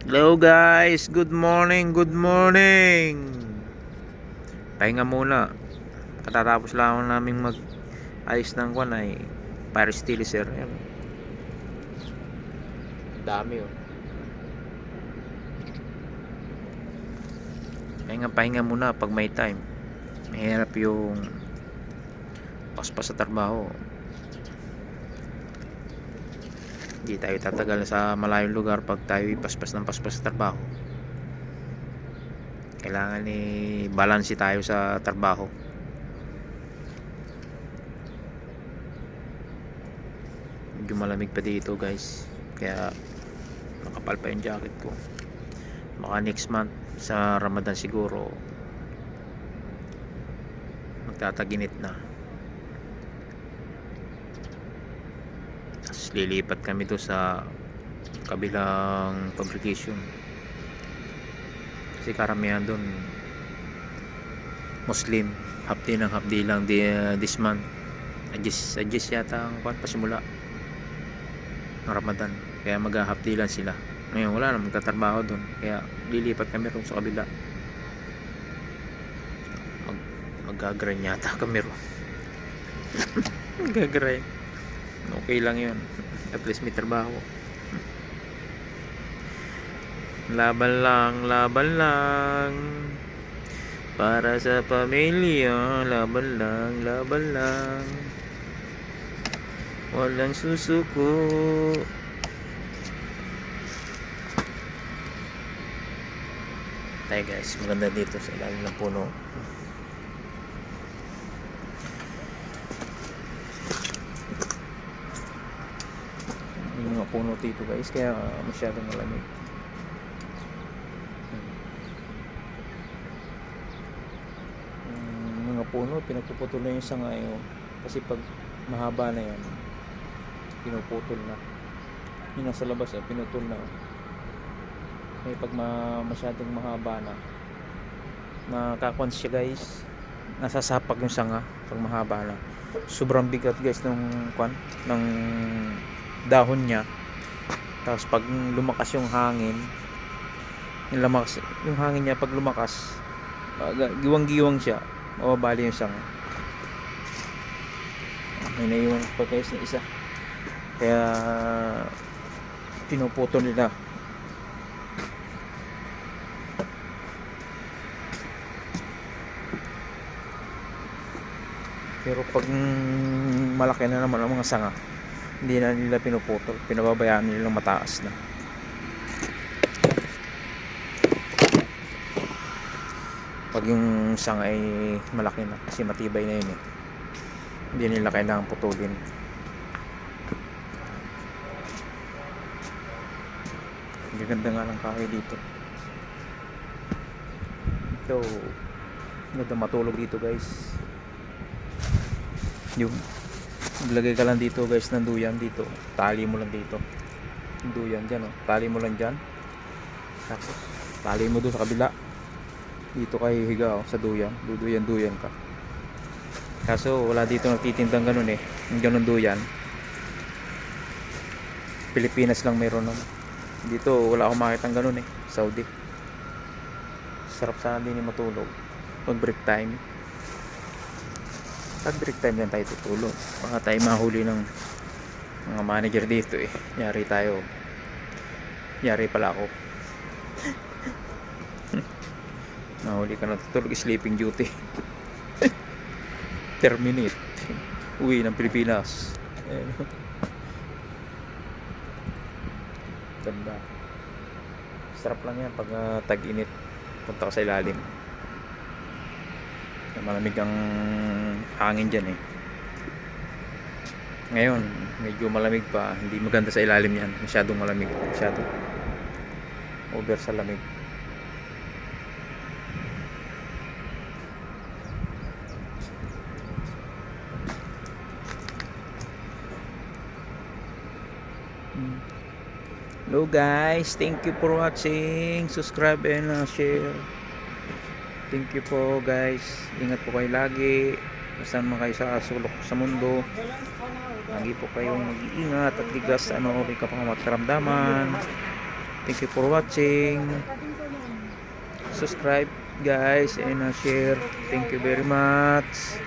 Hello guys, good morning, good morning. Pahinga muna. Katatapos lang ako naming mag ayos ng kwan ay Paris Stilizer. Ayan. Dami oh. Pahinga pahinga muna pag may time. Mahirap yung paspas sa trabaho. Hindi tayo tatagal sa malayong lugar pag tayo paspas ng paspas sa trabaho. Kailangan ni balance tayo sa trabaho. Medyo malamig pa dito guys. Kaya nakapal pa yung jacket ko. Baka next month sa Ramadan siguro magtataginit na. Tapos lilipat kami to sa kabilang publication. Kasi karamihan doon Muslim. Hapdi ng hapdi lang di, this month. Adjust, adjust yata ang kwan pasimula ng Ramadan. Kaya mag-hapdi lang sila. Ngayon wala na magtatrabaho doon. Kaya lilipat kami ron sa kabila. Mag, mag-grind yata kami ron. mag-grind. Okay lang yun. At least may trabaho. Laban lang, laban lang. Para sa pamilya, laban lang, laban lang. Walang susuko. Tayo guys, maganda dito sa ilalim ng puno. Yung mga puno dito guys, kaya masyadong malamig. Yung mga puno, pinagpuputol na yung sanga yun. Kasi pag mahaba na yan, pinuputol na. Yung nasa labas, eh, pinutol na. Eh, pag ma masyadong mahaba na, nakakons siya guys. Nasasapak yung sanga pag mahaba na. Sobrang bigat guys ng kwan, ng dahon niya. Tapos pag lumakas yung hangin, yung lumakas, yung hangin niya pag lumakas, uh, giwang-giwang siya, mababali yung sanga. May naiwan pa guys na isa. Kaya pinuputol nila Pero pag malaki na naman ang mga sanga, hindi na nila pinuputol. Pinababayaan nilang mataas na. Pag yung sanga ay malaki na, kasi matibay na yun eh. Hindi nila kailangang putulin. Ang ganda nga ng kahoy dito. Ito, ganda matulog dito guys yung maglagay ka lang dito guys ng duyan dito. Tali mo lang dito. Duyan dyan oh. tali mo lang dyan. Tapos tali mo doon sa kabila. Dito kayo higa oh, sa duyan duduyan duyan ka. Kaso wala dito nagtitindang ganun eh. Yung ganun duyan Pilipinas lang mayroon nun. Dito wala akong makita ng ganun eh. Saudi. Sarap sana din yung matulog. Pag break time pag break time lang tayo tutulog baka tayo mahuli ng mga manager dito eh. Yari tayo. Yari pala ako. Mahuli ka na tutulog sleeping duty. Terminate. Uwi ng Pilipinas. Ganda. Sarap lang yan pag uh, tag-init. Punta ka sa ilalim malamig ang hangin dyan eh. Ngayon medyo malamig pa. Hindi maganda sa ilalim yan. Masyadong malamig. Masyadong over sa lamig. Hello guys, thank you for watching. Subscribe and uh, share. Thank you po guys. Ingat po kayo lagi. Saan man kayo sa sulok sa mundo. Lagi po kayong mag-iingat at ligas ano, ikaw pang matkaramdaman. Thank you for watching. Subscribe guys and uh, share. Thank you very much.